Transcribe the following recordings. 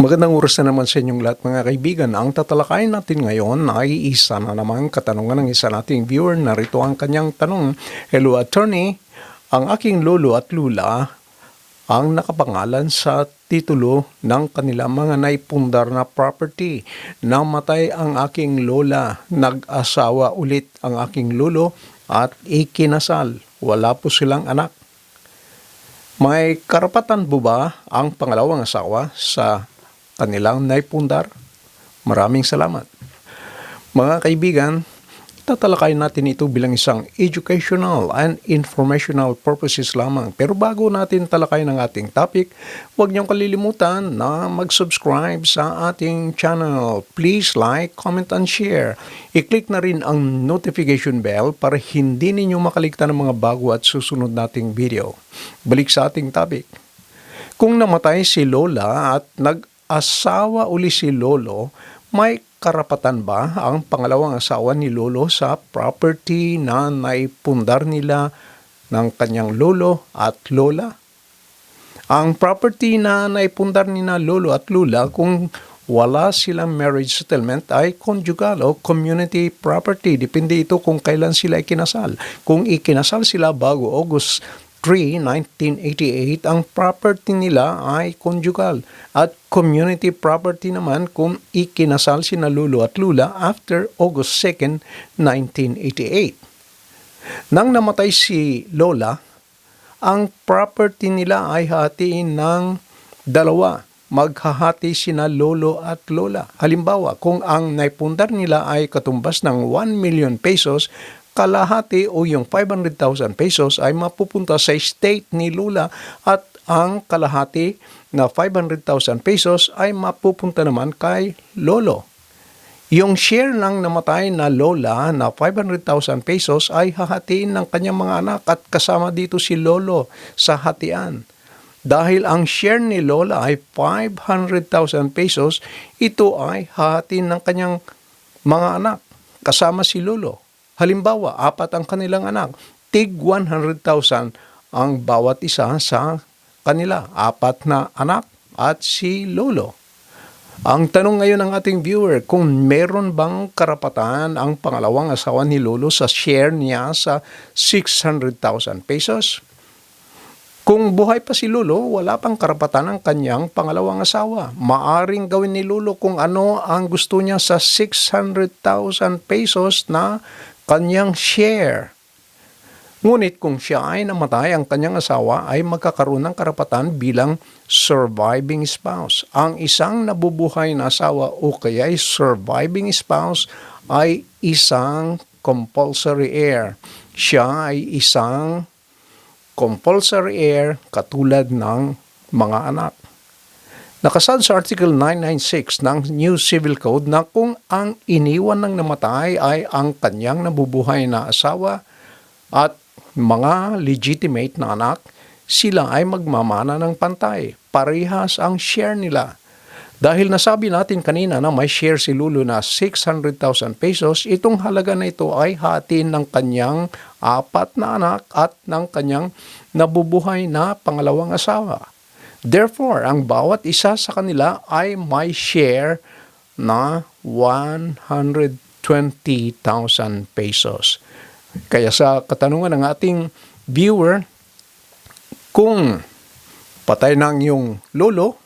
Magandang oras na naman sa inyong lahat mga kaibigan. Ang tatalakayin natin ngayon ay isa na naman katanungan ng isa nating viewer. Narito ang kanyang tanong. Hello attorney, ang aking lolo at lula ang nakapangalan sa titulo ng kanilang mga naipundar na property. Namatay ang aking lola, nag-asawa ulit ang aking lolo at ikinasal. Wala po silang anak. May karapatan po ba ang pangalawang asawa sa kanilang naipundar? Maraming salamat. Mga kaibigan, tatalakayin natin ito bilang isang educational and informational purposes lamang. Pero bago natin talakayin ang ating topic, huwag niyong kalilimutan na mag-subscribe sa ating channel. Please like, comment, and share. I-click na rin ang notification bell para hindi ninyo makaligtan ng mga bago at susunod nating video. Balik sa ating topic. Kung namatay si Lola at nag-asawa uli si Lolo, may karapatan ba ang pangalawang asawa ni Lolo sa property na naipundar nila ng kanyang lolo at lola? Ang property na naipundar ni na lolo at lula kung wala silang marriage settlement ay conjugal o community property. Depende ito kung kailan sila ikinasal. Kung ikinasal sila bago August 3, 1988, ang property nila ay conjugal. At community property naman kung ikinasal si Lolo at Lula after August 2, 1988. Nang namatay si Lola, ang property nila ay hatiin ng dalawa. Maghahati sina lolo at lola. Halimbawa, kung ang naipundar nila ay katumbas ng 1 million pesos, kalahati o yung 500,000 pesos ay mapupunta sa estate ni Lula at ang kalahati na 500,000 pesos ay mapupunta naman kay Lolo. Yung share ng namatay na lola na 500,000 pesos ay hahatiin ng kanyang mga anak at kasama dito si Lolo sa hatian. Dahil ang share ni Lola ay 500,000 pesos, ito ay hahatiin ng kanyang mga anak kasama si Lolo. Halimbawa, apat ang kanilang anak. Tig 100,000 ang bawat isa sa kanila. Apat na anak at si Lolo. Ang tanong ngayon ng ating viewer, kung meron bang karapatan ang pangalawang asawa ni Lolo sa share niya sa 600,000 pesos? Kung buhay pa si Lolo, wala pang karapatan ang kanyang pangalawang asawa. Maaring gawin ni Lolo kung ano ang gusto niya sa 600,000 pesos na kanyang share. Ngunit kung siya ay namatay, ang kanyang asawa ay magkakaroon ng karapatan bilang surviving spouse. Ang isang nabubuhay na asawa o kaya ay surviving spouse ay isang compulsory heir. Siya ay isang compulsory heir katulad ng mga anak. Nakasad sa Article 996 ng New Civil Code na kung ang iniwan ng namatay ay ang kanyang nabubuhay na asawa at mga legitimate na anak, sila ay magmamana ng pantay. Parehas ang share nila. Dahil nasabi natin kanina na may share si Lulu na 600,000 pesos, itong halaga na ito ay hatiin ng kanyang apat na anak at ng kanyang nabubuhay na pangalawang asawa. Therefore, ang bawat isa sa kanila ay may share na 120,000 pesos. Kaya sa katanungan ng ating viewer, kung patay na ang iyong lolo,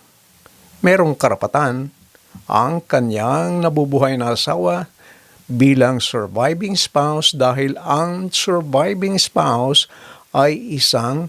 merong karapatan ang kanyang nabubuhay na asawa bilang surviving spouse dahil ang surviving spouse ay isang